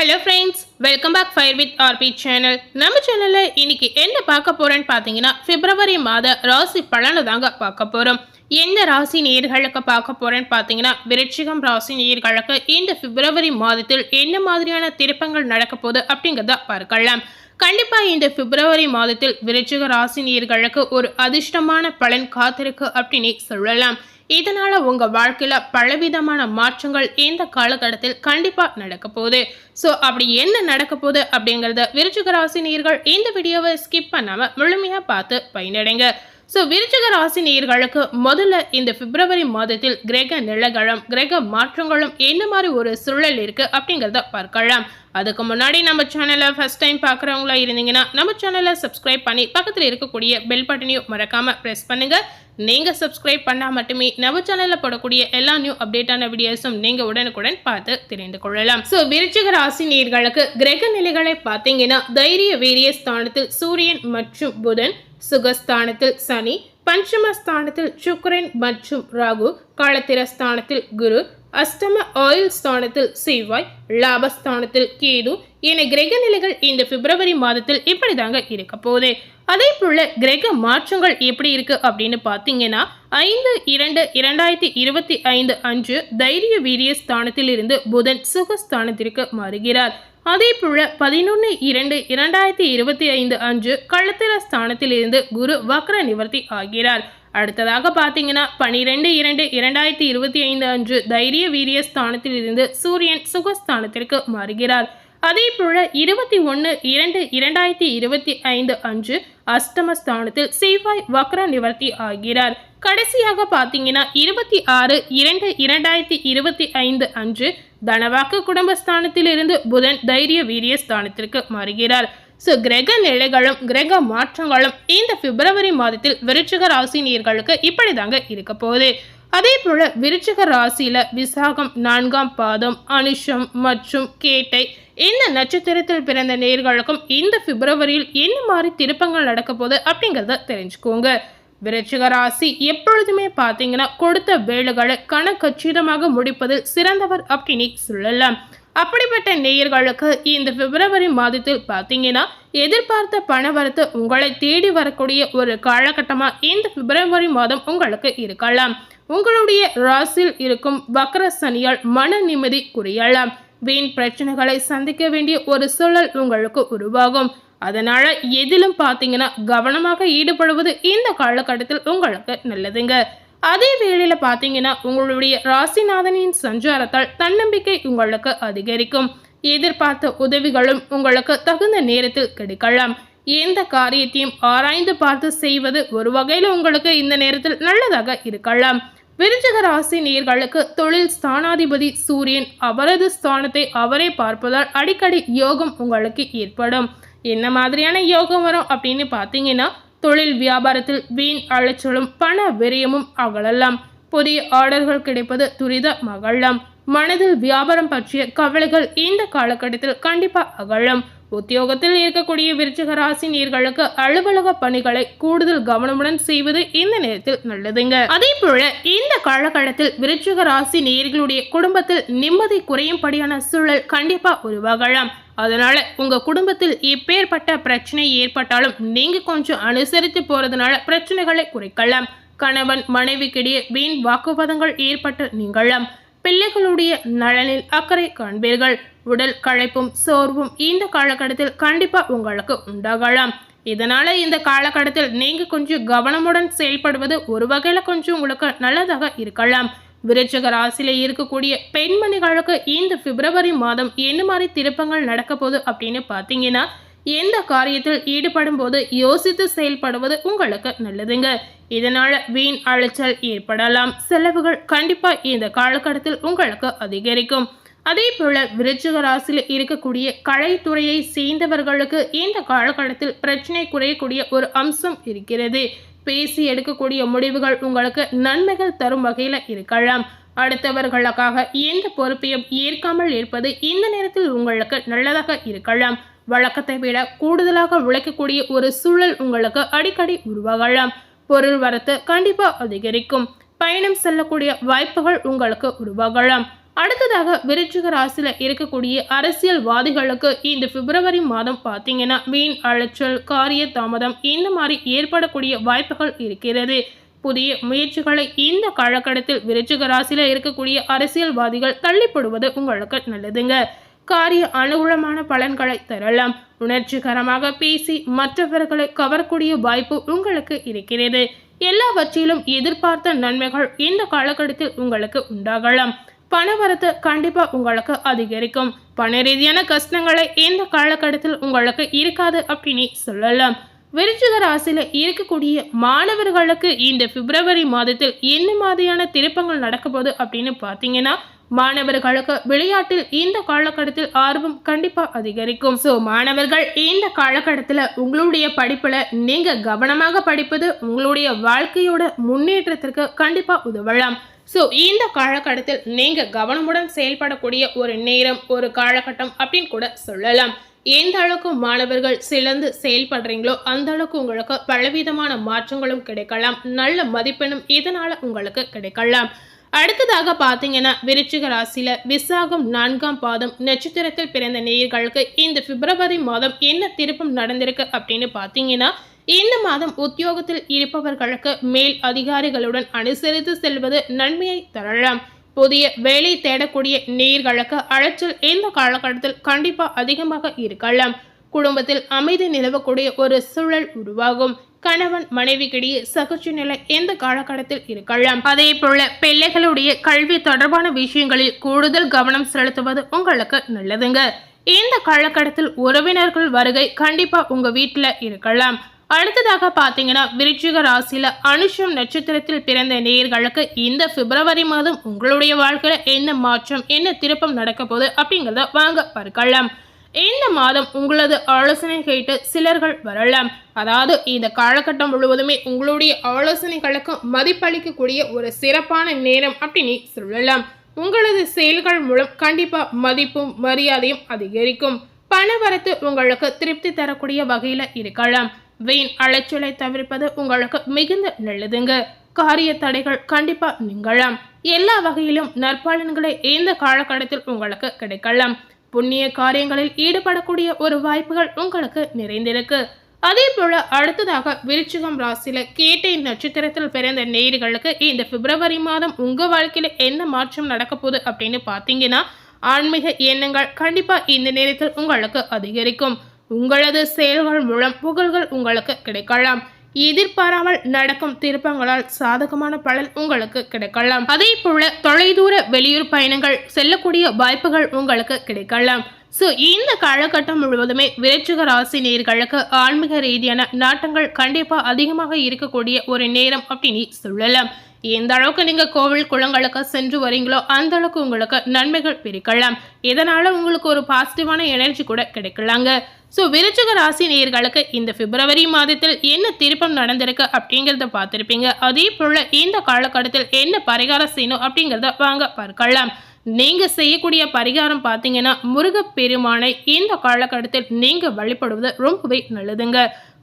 Hello friends welcome back fire with R P channel நம்ம சேனலில் இன்னைக்கு என்ன பார்க்க போகிறேன்னு பார்த்தீங்கன்னா பிப்ரவரி மாத ராசி பலனை தாங்க பார்க்க போகிறோம் எந்த ராசி நேர்களுக்கு பார்க்க போகிறேன்னு பார்த்தீங்கன்னா விருச்சிகம் ராசி நேர்களுக்கு இந்த பிப்ரவரி மாதத்தில் என்ன மாதிரியான திருப்பங்கள் நடக்க போகுது அப்படிங்கிறத பார்க்கலாம். கண்டிப்பாக இந்த பிப்ரவரி மாதத்தில் விருச்சிக ராசி நேர்களுக்கு ஒரு அதிர்ஷ்டமான பலன் காத்திருக்கு அப்படின்னு சொல்லலாம். இதனால உங்க வாழ்க்கையில பலவிதமான மாற்றங்கள் இந்த காலகட்டத்தில் கண்டிப்பா நடக்க போகுது. ஸோ அப்படி என்ன நடக்க போகுது அப்படிங்கறத விருச்சிக ராசி நேயர்கள் இந்த வீடியோவை ஸ்கிப் பண்ணாம முழுமையா பார்த்து பயனடைங்க. ஸோ விருச்சிக ராசி நேயர்களுக்கு முதல்ல இந்த பிப்ரவரி மாதத்தில் கிரக நிலகளும் கிரக மாற்றங்களும் என்ன மாதிரி ஒரு சூழல் இருக்கு அப்படிங்கிறத பார்க்கலாம். அதுக்கு முன்னாடி நம்ம சேனலை ஃபஸ்ட் டைம் பார்க்குறவங்களா இருந்தீங்கன்னா நம்ம சேனலை சப்ஸ்கிரைப் பண்ணி பக்கத்தில் இருக்கக்கூடிய பெல் பட்டனையும் மறக்காமல் ப்ரெஸ் பண்ணுங்கள் நீங்கள் சப்ஸ்கிரைப் பண்ணால் மட்டுமே நம்ம சேனலில் போடக்கூடிய எல்லா நியூ அப்டேட்டான வீடியோஸும் நீங்கள் உடனுக்குடன் பார்த்து தெரிந்து கொள்ளலாம். ஸோ விருச்சிக ராசி நேர்களுக்கு கிரக நிலைகளை பார்த்தீங்கன்னா தைரிய வீரிய ஸ்தானத்தில் சூரியன் மற்றும் புதன் சுகஸ்தானத்தில் சனி பஞ்சமஸ்தானத்தில் சுக்கரன் மற்றும் ராகு காலத்திர ஸ்தானத்தில் குரு அஷ்டம ஆயுள் ஸ்தானத்தில் செவ்வாய் லாபஸ்தானத்தில் கேது என கிரக நிலைகள் இந்த பிப்ரவரி மாதத்தில் இப்படி தாங்க இருக்க போகுது. அதே போல கிரக மாற்றங்கள் எப்படி இருக்கு அப்படின்னு பார்த்தீங்கன்னா ஐந்து இரண்டு இரண்டாயிரத்தி இருபத்தி ஐந்து அன்று தைரிய வீரிய ஸ்தானத்தில் இருந்து புதன் சுகஸ்தானத்திற்கு மாறுகிறார். அதே போல பதினொன்று இரண்டு இரண்டாயிரத்தி இருபத்தி ஐந்து அன்று களத்திர ஸ்தானத்திலிருந்து குரு வக்ர நிவர்த்தி ஆகிறார். அடுத்ததாக பார்த்தீங்கன்னா பனிரெண்டு இரண்டு இரண்டாயிரத்தி இருபத்தி ஐந்து அன்று தைரிய வீரிய ஸ்தானத்தில் இருந்து சூரியன் சுகஸ்தானத்திற்கு மாறுகிறார். அதே போல இருபத்தி ஒன்று இரண்டு இரண்டாயிரத்தி இருபத்தி ஐந்து அன்று அஷ்டமஸ்தானத்தில் செவ்வாய் வக்ர நிவர்த்தி ஆகிறார். கடைசியாக பார்த்தீங்கன்னா இருபத்தி ஆறு இரண்டு இரண்டாயிரத்தி இருபத்தி ஐந்து அன்று தனவாக்கு குடும்பஸ்தானத்திலிருந்து புதன் தைரிய வீரிய ஸ்தானத்திற்கு மாறுகிறார். ஸோ கிரக நிலைகளும் கிரக மாற்றங்களும் இந்த பிப்ரவரி மாதத்தில் விருச்சிக ராசி நீர்களுக்கு இப்படி தாங்க இருக்க போகுது. அதே போல விருச்சக ராசியில விசாகம் நான்காம் பாதம் அனுஷம் மற்றும் கேட்டை இந்த நட்சத்திரத்தில் பிறந்த நேர்களுக்கும் இந்த பிப்ரவரியில் என்ன மாதிரி திருப்பங்கள் நடக்க போகுது அப்படிங்கிறத தெரிஞ்சுக்கோங்க. விருச்சிக ராசி எப்பொழுதுமே பார்த்தீங்கன்னா கொடுத்த வேலைகளை கணக்கச்சிதமாக முடிப்பதில் சிறந்தவர் அப்படின்னு சொல்லலாம். அப்படிப்பட்ட நேயர்களுக்கு இந்த பிப்ரவரி மாதத்தில் பார்த்தீங்கன்னா எதிர்பார்த்த பணவரத்து உங்களை தேடி வரக்கூடிய ஒரு காலகட்டமாக இந்த பிப்ரவரி மாதம் உங்களுக்கு இருக்கலாம். உங்களுடைய ராசியில் இருக்கும் வக்கர சனியால் மன நிம்மதி குறையலாம். வீண் பிரச்சனைகளை சந்திக்க வேண்டிய ஒரு சூழல் உங்களுக்கு உருவாகும். அதனால் எதிலும் பார்த்தீங்கன்னா கவனமாக ஈடுபடுவது இந்த காலகட்டத்தில் உங்களுக்கு நல்லதுங்க. அதே வேளையில் பார்த்தீங்கன்னா உங்களுடைய ராசிநாதனின் சஞ்சாரத்தால் தன்னம்பிக்கை உங்களுக்கு அதிகரிக்கும். எதிர்பார்த்த உதவிகளும் உங்களுக்கு தகுந்த நேரத்தில் கிடைக்கலாம். எந்த காரியத்தையும் ஆராய்ந்து பார்த்து செய்வது ஒரு வகையில் உங்களுக்கு இந்த நேரத்தில் நல்லதாக இருக்கலாம். விருச்சிக ராசி நேர்களுக்கு தொழில் ஸ்தானாதிபதி சூரியன் அவரது ஸ்தானத்தை அவரே பார்ப்பதால் அடிக்கடி யோகம் உங்களுக்கு ஏற்படும். என்ன மாதிரியான யோகம் வரும் அப்படின்னு பார்த்தீங்கன்னா தொழில் வியாபாரத்தில் வீண் அலைச்சலும் பண விரயமும் அகலலாம் புதிய ஆர்டர்கள் கிடைப்பது துரித மகளம். மனதில் வியாபாரம் பற்றிய கவலைகள் இந்த காலகட்டத்தில் கண்டிப்பா அகழும் உத்தியோகத்தில் இருக்கக்கூடிய விருச்சகராசி நீர்களுக்கு அலுவலக பணிகளை கூடுதல் கவனமுடன் செய்வது இந்த நேரத்தில் நல்லதுங்க. அதே போல இந்த காலகட்டத்தில் விருச்சிக ராசி நேர்களுடைய குடும்பத்தில் நிம்மதி குறையும்படியான சூழல் கண்டிப்பா உருவாகலாம். அதனால உங்க குடும்பத்தில் இப்பேற்பட்ட பிரச்சனை ஏற்பட்டாலும் நீங்க கொஞ்சம் அனுசரித்து போறதுனால பிரச்சனைகளை குறைக்கலாம். கணவன் மனைவிக்கிடையே வீண் வாக்குவாதங்கள் ஏற்பட்டு நீங்களாம் பிள்ளைகளுடைய நலனில் அக்கறை காண்பீர்கள். உடல் களைப்பும் சோர்வும் இந்த காலகட்டத்தில் கண்டிப்பாக உங்களுக்கு உண்டாகலாம். இதனால் இந்த காலகட்டத்தில் நீங்கள் கொஞ்சம் கவனமுடன் செயல்படுவது ஒரு வகையில் கொஞ்சம் உங்களுக்கு நல்லதாக இருக்கலாம். விருச்சக ராசியில் இருக்கக்கூடிய பெண்மணிகளுக்கு இந்த பிப்ரவரி மாதம் என்ன மாதிரி திருப்பங்கள் நடக்க போகுது அப்படின்னு பார்த்தீங்கன்னா எந்த காரியத்தில் ஈடுபடும் போது யோசித்து செயல்படுவது உங்களுக்கு நல்லதுங்க. இதனால் வீண் அலைச்சல் ஏற்படலாம். செலவுகள் கண்டிப்பாக இந்த காலகட்டத்தில் உங்களுக்கு அதிகரிக்கும். அதே போல விருச்சிக ராசியில் இருக்கக்கூடிய கலைத்துறையை சேர்ந்தவர்களுக்கு இந்த காலகட்டத்தில் பிரச்சனை குறையக்கூடிய ஒரு அம்சம் இருக்கிறது. பேசி எடுக்கக்கூடிய முடிவுகள் உங்களுக்கு நன்மைகள் தரும் வகையில் இருக்கலாம். அடுத்தவர்களுக்காக எந்த பொறுப்பையும் ஏற்காமல் இருப்பது இந்த நேரத்தில் உங்களுக்கு நல்லதாக இருக்கலாம். வழக்கத்தை விட கூடுதலாக உழைக்கக்கூடிய ஒரு சூழல் உங்களுக்கு அடிக்கடி உருவாகலாம். பொருள் வரத்து கண்டிப்பாக அதிகரிக்கும். பயணம் செல்லக்கூடிய வாய்ப்புகள் உங்களுக்கு உருவாகலாம். அடுத்ததாக விருச்சிக ராசியில் இருக்கக்கூடிய அரசியல்வாதிகளுக்கு இந்த பிப்ரவரி மாதம் பார்த்தீங்கன்னா வீண் அலைச்சல் காரிய தாமதம் இந்த மாதிரி ஏற்படக்கூடிய வாய்ப்புகள் இருக்கிறது. புதிய முயற்சிகளை இந்த காலகட்டத்தில் விருச்சிக ராசியில் இருக்கக்கூடிய அரசியல்வாதிகள் தள்ளிப்படுவது உங்களுக்கு நல்லதுங்க. காரிய அனுகூலமான பலன்களை தரலாம். உணர்ச்சிகரமாக பேசி மற்றவர்களை கவரக்கூடிய வாய்ப்பு உங்களுக்கு இருக்கிறது. எல்லாவற்றிலும் எதிர்பார்த்த நன்மைகள் இந்த காலகட்டத்தில் உங்களுக்கு உண்டாகலாம். பணவரத்து கண்டிப்பாக உங்களுக்கு அதிகரிக்கும். பண ரீதியான கஷ்டங்களை இந்த காலகட்டத்தில் உங்களுக்கு இருக்காது அப்படின்னு சொல்லலாம். விருச்சிக ராசியில் இருக்கக்கூடிய மாணவர்களுக்கு இந்த பிப்ரவரி மாதத்தில் என்ன மாதிரியான திருப்பங்கள் நடக்கப்போகுது அப்படின்னு பார்த்தீங்கன்னா மாணவர்களுக்கு விளையாட்டில் இந்த காலகட்டத்தில் ஆர்வம் கண்டிப்பா அதிகரிக்கும். ஸோ மாணவர்கள் இந்த காலகட்டத்தில் உங்களுடைய படிப்புல நீங்க கவனமாக படிப்பது உங்களுடைய வாழ்க்கையோட முன்னேற்றத்திற்கு கண்டிப்பா உதவலாம். ஸோ இந்த காலகட்டத்தில் நீங்கள் கவனமுடன் செயல்படக்கூடிய ஒரு நேரம் ஒரு காலகட்டம் அப்படின்னு கூட சொல்லலாம். எந்த அளவுக்கு மாணவர்கள் சிறந்து செயல்படுறீங்களோ அந்த அளவுக்கு உங்களுக்கு பலவிதமான மாற்றங்களும் கிடைக்கலாம். நல்ல மதிப்பெண்ணும் இதனால் உங்களுக்கு கிடைக்கலாம். அடுத்ததாக பார்த்தீங்கன்னா விருச்சிக ராசியில் விசாகம் நான்காம் பாதம் நட்சத்திரத்தில் பிறந்த நேயர்களுக்கு இந்த பிப்ரவரி மாதம் என்ன திருப்பம் நடந்திருக்கு அப்படின்னு பார்த்தீங்கன்னா இந்த மாதம் உத்தியோகத்தில் இருப்பவர்களுக்கு மேல் அதிகாரிகளுடன் அனுசரித்து செல்வது நன்மையை தரலாம். புதிய வேலை தேடக்கூடிய நேர்களுக்கு அலைச்சல் இந்த காலகட்டத்தில் கண்டிப்பாக அதிகமாக இருக்கலாம். குடும்பத்தில் அமைதி நிலவக்கூடிய ஒரு சூழல் உருவாகும். கணவன் மனைவிக்கிடையே சகிச்சு நிலை எந்த காலகட்டத்தில் இருக்கலாம். அதே போல பிள்ளைகளுடைய கல்வி தொடர்பான விஷயங்களில் கூடுதல் கவனம் செலுத்துவது உங்களுக்கு நல்லதுங்க. இந்த காலகட்டத்தில் உறவினர்கள் வருகை கண்டிப்பா உங்க வீட்டுல இருக்கலாம். அடுத்ததாக பார்த்தீங்கன்னா விருச்சிக ராசியில அனுஷம் நட்சத்திரத்தில் பிறந்த நேர்களுக்கு இந்த பிப்ரவரி மாதம் உங்களுடைய வாழ்க்கையில என்ன மாற்றம் என்ன திருப்பம் நடக்க போகுது அப்படிங்கிறத வாங்க பார்க்கலாம். இந்த மாதம் உங்களது ஆலோசனை கேட்டு சிலர்கள் வரலாம். அதாவது இந்த காலகட்டம் முழுவதுமே உங்களுடைய ஆலோசனைகளுக்கும் மதிப்பளிக்கக்கூடிய ஒரு சிறப்பான நேரம் அப்படின்னு சொல்லலாம். உங்களது செயல்கள் மூலம் கண்டிப்பா மதிப்பும் மரியாதையும் அதிகரிக்கும். பணவரத்து உங்களுக்கு திருப்தி தரக்கூடிய வகையில இருக்கலாம். வீண் அலைச்சலை தவிர்ப்பது உங்களுக்கு மிகுந்த நல்லதுங்க. காரிய தடைகள் கண்டிப்பா நீங்களாம் எல்லா வகையிலும் நற்பலன்களை இந்த காலகட்டத்தில் உங்களுக்கு கிடைக்கலாம். புண்ணிய காரியங்களில் ஈடுபடக்கூடிய ஒரு வாய்ப்புகள் உங்களுக்கு நிறைந்திருக்கு. அதே போல அடுத்ததாக விருச்சிகம் ராசியில கேட்டை நட்சத்திரத்தில் பிறந்த நேர்களுக்கு இந்த பிப்ரவரி மாதம் உங்க வாழ்க்கையில என்ன மாற்றம் நடக்க போகுது அப்படின்னு பார்த்தீங்கன்னா ஆன்மீக எண்ணங்கள் கண்டிப்பா இந்த நேரத்தில் உங்களுக்கு அதிகரிக்கும். உங்களது செயல்கள் மூலம் புகழ்கள் உங்களுக்கு கிடைக்கலாம். எதிர்பாராமல் நடக்கும் திருப்பங்களால் சாதகமான பலன் உங்களுக்கு கிடைக்கலாம். அதே போல தொலைதூர வெளியூர் பயணங்கள் செல்லக்கூடிய வாய்ப்புகள் உங்களுக்கு கிடைக்கலாம். ஸோ இந்த காலகட்டம் முழுவதுமே விருச்சிக ராசி நேர்களுக்கு ஆன்மீக ரீதியான நாட்டங்கள் கண்டிப்பாக அதிகமாக இருக்கக்கூடிய ஒரு நேரம் அப்படின்னு சொல்லலாம். எந்த அளவுக்கு நீங்க கோவில் குளங்களுக்கு சென்று வரீங்களோ அந்த அளவுக்கு உங்களுக்கு நன்மைகள் பிரிக்கலாம். இதனால உங்களுக்கு ஒரு பாசிட்டிவான எனர்ஜி கூட கிடைக்கலாங்க. ஸோ விருச்சிக ராசி நேயர்களுக்கு இந்த பிப்ரவரி மாதத்தில் என்ன திருப்பம் நடந்திருக்கு அப்படிங்கிறத பார்த்துருப்பீங்க. அதே போல் இந்த காலகட்டத்தில் என்ன பரிகாரம் செய்யணும் அப்படிங்கிறத வாங்க பார்க்கலாம். நீங்கள் செய்யக்கூடிய பரிகாரம் பார்த்தீங்கன்னா முருகப்பெருமானை இந்த காலகட்டத்தில் நீங்கள் வழிபடுவது ரொம்பவே நல்லதுங்க.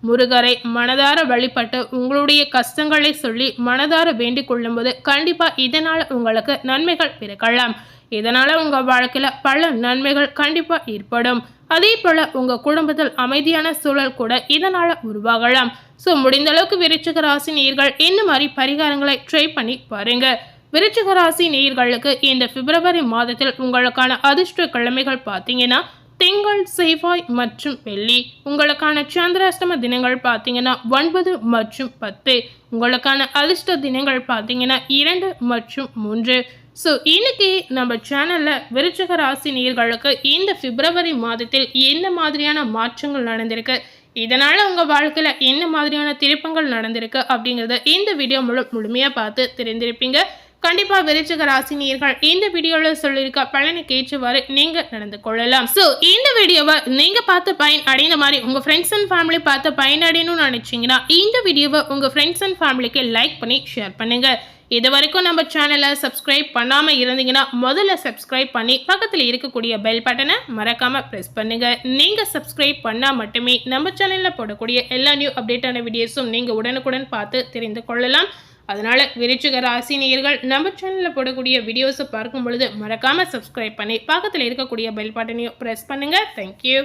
முருகரை மனதார வழிபட்டு உங்களுடைய கஷ்டங்களை சொல்லி மனதார வேண்டிக் கொள்ளும்போது கண்டிப்பாக இதனால் உங்களுக்கு நன்மைகள் பிறக்கலாம். இதனால் உங்கள் வாழ்க்கையில் பல நன்மைகள் கண்டிப்பாக ஏற்படும். அதே போல் உங்கள் குடும்பத்தில் அமைதியான சூழல் கூட இதனால் உருவாகலாம். ஸோ முடிந்த அளவுக்கு விருச்சிக ராசி நீர்கள் இந்த மாதிரி பரிகாரங்களை ட்ரை பண்ணி பாருங்கள் விருச்சிக ராசி நேயர்களுக்கு இந்த பிப்ரவரி மாதத்தில் உங்களுக்கான அதிர்ஷ்ட கிழமைகள் பார்த்தீங்கன்னா திங்கள் செவ்வாய் மற்றும் வெள்ளி. உங்களுக்கான சந்திராஷ்டம தினங்கள் பார்த்தீங்கன்னா ஒன்பது மற்றும் பத்து. உங்களுக்கான அதிர்ஷ்ட தினங்கள் பார்த்தீங்கன்னா இரண்டு மற்றும் மூன்று. ஸோ இன்னைக்கு நம்ம சேனலில் விருச்சிக ராசி நேர்களுக்கு இந்த பிப்ரவரி மாதத்தில் எந்த மாதிரியான மாற்றங்கள் நடந்திருக்கு இதனால் உங்கள் வாழ்க்கையில் என்ன மாதிரியான திருப்பங்கள் நடந்திருக்கு அப்படிங்கிறத இந்த வீடியோ முழு முழுமையாக பார்த்து தெரிந்திருப்பீங்க. கண்டிப்பா விருச்சிக ராசினியர்கள் இந்த வீடியோல சொல்லியிருக்க பலனுக்கு ஏற்றவாறு நீங்க நடந்து கொள்ளலாம். சோ இந்த வீடியோவை நீங்க பார்த்து பயன் அடைந்த மாதிரி உங்க ஃப்ரெண்ட்ஸ் அண்ட் ஃபேமிலி பார்த்து பயன் அடையணும்னு நினைச்சீங்கன்னா இந்த வீடியோவை உங்க ஃப்ரெண்ட்ஸ் அண்ட் ஃபேமிலிக்கு லைக் பண்ணி ஷேர் பண்ணுங்க. இது வரைக்கும் நம்ம சேனலை சப்ஸ்கிரைப் பண்ணாம இருந்தீங்கன்னா முதல்ல சப்ஸ்கிரைப் பண்ணி பக்கத்தில் இருக்கக்கூடிய பெல் பட்டனை மறக்காம ப்ரெஸ் பண்ணுங்க. நீங்க சப்ஸ்கிரைப் பண்ணா மட்டுமே நம்ம சேனல்ல போடக்கூடிய எல்லா நியூ அப்டேட்டான வீடியோஸும் நீங்க உடனுக்குடன் பார்த்து தெரிந்து கொள்ளலாம். அதனால் விருச்சிக ராசி நேயர்கள் நம்ம சேனலில் போடக்கூடிய வீடியோஸை பார்க்கும் பொழுது மறக்காமல் சப்ஸ்கிரைப் பண்ணி பக்கத்தில் இருக்கக்கூடிய பெல் பட்டனையும் ப்ரெஸ் பண்ணுங்கள் தேங்க்யூ